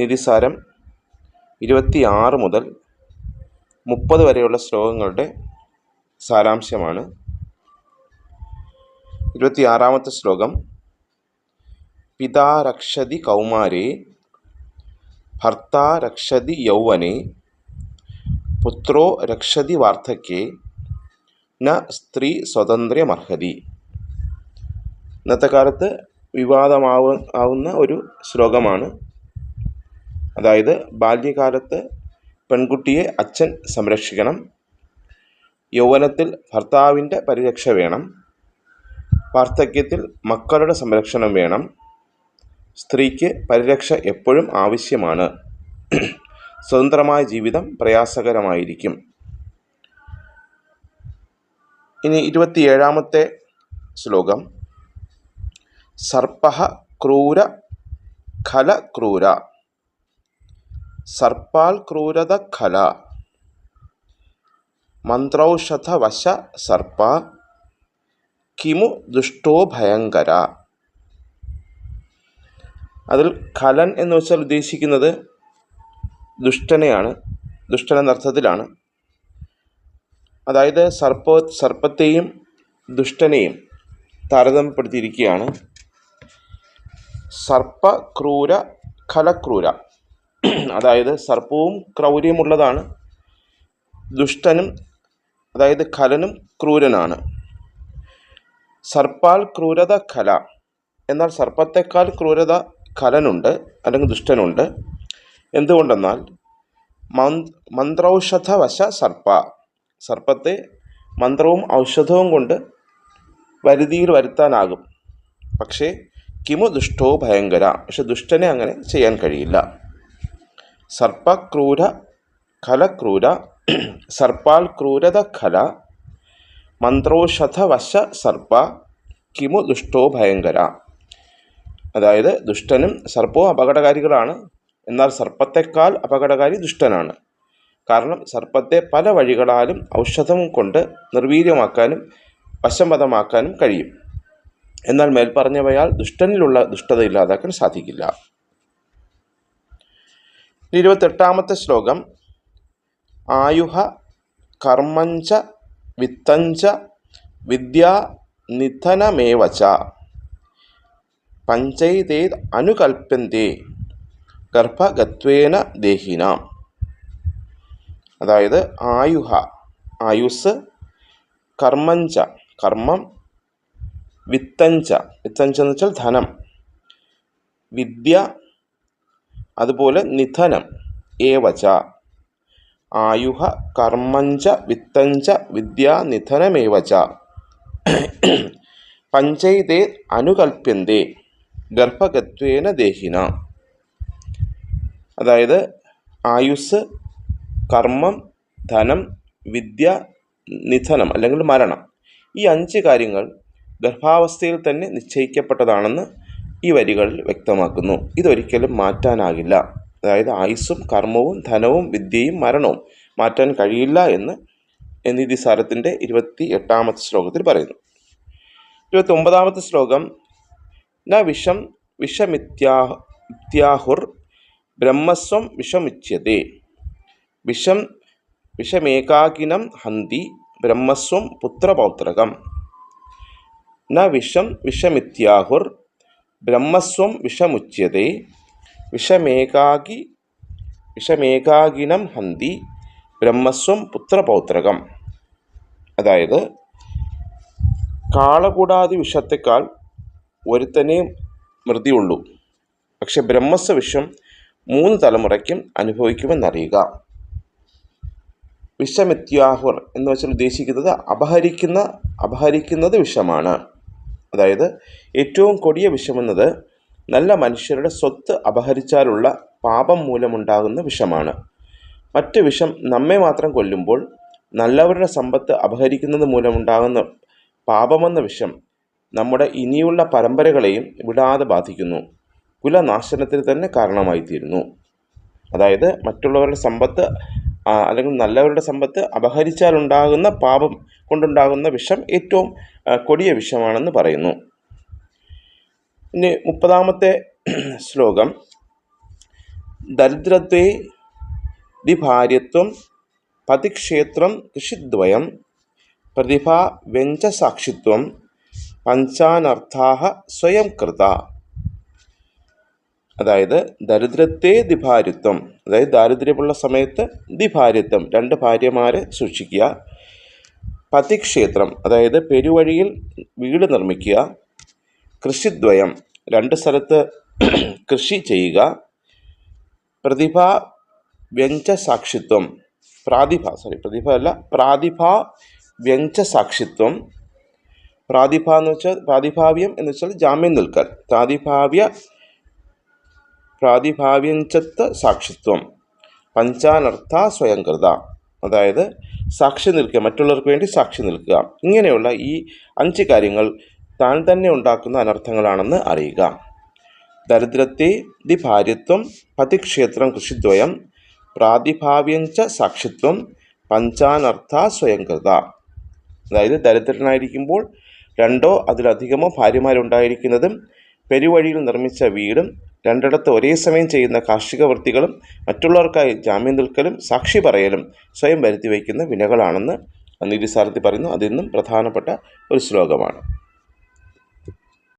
നിധിസാരം ഇരുപത്തിയാറ് മുതൽ മുപ്പത് വരെയുള്ള ശ്ലോകങ്ങളുടെ സാരാംശമാണ്. ഇരുപത്തിയാറാമത്തെ ശ്ലോകം പിതാരക്ഷതി കൗമാരേ ഭർത്താ രക്ഷതി യൗവനെ പുത്രോ രക്ഷതി വാർദ്ധക്യേ ന സ്ത്രീ സ്വതന്ത്രമർഹതി ഇന്നത്തെ കാലത്ത് വിവാദമാവ ആവുന്ന ഒരു ശ്ലോകമാണ് അതായത് ബാല്യകാലത്ത് പെൺകുട്ടിയെ അച്ഛൻ സംരക്ഷിക്കണം യൗവനത്തിൽ ഭർത്താവിന്റെ പരിരക്ഷ വേണം വാർദ്ധക്യത്തിൽ മക്കളുടെ സംരക്ഷണം വേണം സ്ത്രീക്ക് പരിരക്ഷ എപ്പോഴും ആവശ്യമാണ്. സ്വതന്ത്രമായ ജീവിതം പ്രയാസകരമായിരിക്കും. ഇനി ഇരുപത്തിയേഴാമത്തെ ശ്ലോകം. സർപ്പ ക്രൂര ഖല ക്രൂര. സർപ്പാൽ ക്രൂരത ഖല. മന്ത്രൗഷധവശ സർപ്പ. കിമു ദുഷ്ടോ ഭയങ്കര. അതിൽ ഖലൻ എന്ന് വെച്ചാൽ ഉദ്ദേശിക്കുന്നത് ദുഷ്ടനെയാണ്. ദുഷ്ടൻ എന്നർത്ഥത്തിലാണ് അതായത് സർപ്പ സർപ്പത്തെയും ദുഷ്ടനെയും താരതമ്യപ്പെടുത്തിയിരിക്കുകയാണ്. സർപ്പ ക്രൂര ഖലക്രൂര അതായത് സർപ്പവും ക്രൗര്യമുള്ളതാണ്. ദുഷ്ടനും അതായത് ഖലനും ക്രൂരനാണ്. സർപ്പാൽ ക്രൂരത ഖല. എന്നാൽ സർപ്പത്തെക്കാൾ ക്രൂരത ഖലനുണ്ട് അല്ലെങ്കിൽ ദുഷ്ടനുണ്ട്. എന്തുകൊണ്ടെന്നാൽ മന്ത്രൌഷധവശ സർപ്പ. സർപ്പത്തെ മന്ത്രവും ഔഷധവും കൊണ്ട് വരുതിയിൽ വരുത്താനാകും. പക്ഷേ കിമു ദുഷ്ടോ ഭയങ്കര. പക്ഷെ ദുഷ്ടനെ അങ്ങനെ ചെയ്യാൻ കഴിയില്ല. സർപ്പക്രൂര ഖലക്രൂര സർപ്പാൽ ക്രൂരത ഖല മന്ത്രോഷധവശ സർപ്പ കിമു ദുഷ്ടോ ഭയങ്കര. അതായത് ദുഷ്ടനും സർപ്പവും അപകടകാരികളാണ്. എന്നാൽ സർപ്പത്തെക്കാൾ അപകടകാരി ദുഷ്ടനാണ്. കാരണം സർപ്പത്തെ പല വഴികളാലും ഔഷധം കൊണ്ട് നിർവീര്യമാക്കാനും വശംവതമാക്കാനും കഴിയും. എന്നാൽ മേൽപ്പറഞ്ഞവയാൽ ദുഷ്ടനിലുള്ള ദുഷ്ടത ഇല്ലാതാക്കാൻ സാധിക്കില്ല. ഇരുപത്തെട്ടാമത്തെ ശ്ലോകം. ആയുഹ കർമ്മഞ്ച വിത്തഞ്ച വിദ്യാ നിധനമേവച്ച പഞ്ചൈതേ അനുകൽപ്യന്തേ ഗർഭഗത്വേന ദേഹിനാം. അതായത് ആയുഹ ആയുസ് കർമ്മഞ്ച കർമ്മം വിത്തഞ്ച. വിത്തഞ്ച എന്ന് വെച്ചാൽ ധനം. വിദ്യ അതുപോലെ നിധനം ഏവച. ആയുഹ കർമ്മഞ്ച വിത്തഞ്ച വിദ്യാ നിധനമേവച പഞ്ചൈതേ അനുകൽപ്യന്തേ ഗർഭഗത്വേന ദേഹിന. അതായത് ആയുസ് കർമ്മം ധനം വിദ്യ നിധനം അല്ലെങ്കിൽ മരണം. ഈ അഞ്ച് കാര്യങ്ങൾ ഗർഭാവസ്ഥയിൽ തന്നെ നിശ്ചയിക്കപ്പെട്ടതാണെന്ന് ഈ വരികളിൽ വ്യക്തമാക്കുന്നു. ഇതൊരിക്കലും മാറ്റാനാകില്ല. അതായത് ആയുസ്സും കർമ്മവും ധനവും വിദ്യയും മരണവും മാറ്റാൻ കഴിയില്ല എന്ന് നിധിസാരത്തിന്റെ ഇരുപത്തി എട്ടാമത്തെ ശ്ലോകത്തിൽ പറയുന്നു. ഇരുപത്തി ഒമ്പതാമത്തെ ശ്ലോകം ന വിഷം വിഷമിത്യാഹുർ ബ്രഹ്മസ്വം വിഷമുച്യത്തെ വിഷം വിഷമേകാകിനം ഹന്തി ബ്രഹ്മസ്വം പുത്രപൗത്രകം. ന വിഷം വിഷമിത്യാഹുർ ബ്രഹ്മസ്വം വിഷമുച്യത്തെ വിഷമേകാകി വിഷമേകാകിനം ഹന്തി ബ്രഹ്മസ്വം പുത്രപൗത്രകം. അതായത് കാളകൂടാതി വിഷത്തേക്കാൾ ഒരുത്തനെ മൃതിയുള്ളൂ. പക്ഷെ ബ്രഹ്മസ്വ വിഷം മൂന്ന് തലമുറയ്ക്കും അനുഭവിക്കുമെന്നറിയുക. വിഷമിത്യാഹുർ എന്ന് വെച്ചാൽ ഉദ്ദേശിക്കുന്നത് അപഹരിക്കുന്ന അപഹരിക്കുന്നത് വിഷമാണ്. അതായത് ഏറ്റവും കൊടിയ വിഷമെന്നത് നല്ല മനുഷ്യരുടെ സ്വത്ത് അപഹരിച്ചാലുള്ള പാപം മൂലമുണ്ടാകുന്ന വിഷമാണ്. മറ്റ് വിഷം നമ്മെ മാത്രം കൊല്ലുമ്പോൾ നല്ലവരുടെ സമ്പത്ത് അപഹരിക്കുന്നത് മൂലമുണ്ടാകുന്ന പാപമെന്ന വിഷം നമ്മുടെ ഇനിയുള്ള പരമ്പരകളെയും വിടാതെ ബാധിക്കുന്നു. കുലനാശനത്തിന് തന്നെ കാരണമായി കാരണമായിത്തീരുന്നു. അതായത് മറ്റുള്ളവരുടെ സമ്പത്ത് അല്ലെങ്കിൽ നല്ലവരുടെ സമ്പത്ത് അപഹരിച്ചാലുണ്ടാകുന്ന പാപം കൊണ്ടുണ്ടാകുന്ന വിഷം ഏറ്റവും കൊടിയ വിഷമാണെന്ന് പറയുന്നു. ഇനി മുപ്പതാമത്തെ ശ്ലോകം. ദരിദ്രത്വേ ദിഭാര്യത്വം പതിക്ഷേത്രം കൃഷിദ്വയം പ്രതിഭ വ്യഞ്ചസാക്ഷിത്വം പഞ്ചാനർത്ഥാഹ സ്വയം കൃത അതായത് ദരിദ്രത്തെ ദിഭാര്യത്വം അതായത് ദാരിദ്ര്യമുള്ള സമയത്ത് ദിഭാര്യത്വം രണ്ട് ഭാര്യമാരെ സൂക്ഷിക്കുക. പതിക്ഷേത്രം അതായത് പെരുവഴിയിൽ വീട് നിർമ്മിക്കുക കൃഷിദ്വയം രണ്ട് സ്ഥലത്ത് കൃഷി ചെയ്യുക പ്രതിഭ വ്യഞ്ജസാക്ഷിത്വം പ്രാതിഭ സോറി പ്രതിഭ അല്ല പ്രാതിഭ വ്യഞ്ജസാക്ഷിത്വം. പ്രാതിഭ എന്ന് വെച്ചാൽ പ്രാതിഭാവ്യം എന്ന് വെച്ചാൽ ജാമ്യം നിൽക്കൽ. പ്രാതിഭാവ്യ പ്രാതിഭാവ്യഞ്ചത്വ സാക്ഷിത്വം പഞ്ചാനർത്ഥ സ്വയംകൃത അതായത് സാക്ഷി നിൽക്കുക മറ്റുള്ളവർക്ക് വേണ്ടി സാക്ഷി നിൽക്കുക. ഇങ്ങനെയുള്ള ഈ അഞ്ച് കാര്യങ്ങൾ താൻ തന്നെ ഉണ്ടാക്കുന്ന അനർത്ഥങ്ങളാണെന്ന് അറിയുക. ദരിദ്രത്തെ ദിഭാര്യത്വം പതിക്ഷേത്രം കൃഷിദ്വയം പ്രാതിഭാവ്യഞ്ച സാക്ഷിത്വം പഞ്ചാനർത്ഥ സ്വയംകൃത. അതായത് ദരിദ്രനായിരിക്കുമ്പോൾ രണ്ടോ അതിലധികമോ ഭാര്യമാരുണ്ടായിരിക്കുന്നതും പെരുവഴിയിൽ നിർമ്മിച്ച വീടും രണ്ടിടത്ത് ഒരേ സമയം ചെയ്യുന്ന കാർഷിക വൃത്തികളും മറ്റുള്ളവർക്കായി ജാമ്യം നിൽക്കലും സാക്ഷി പറയലും സ്വയം വരുത്തി വയ്ക്കുന്ന വിനകളാണെന്ന് നിധിസാരഥി പറയുന്നു. അതിന്നും പ്രധാനപ്പെട്ട ഒരു ശ്ലോകമാണ്.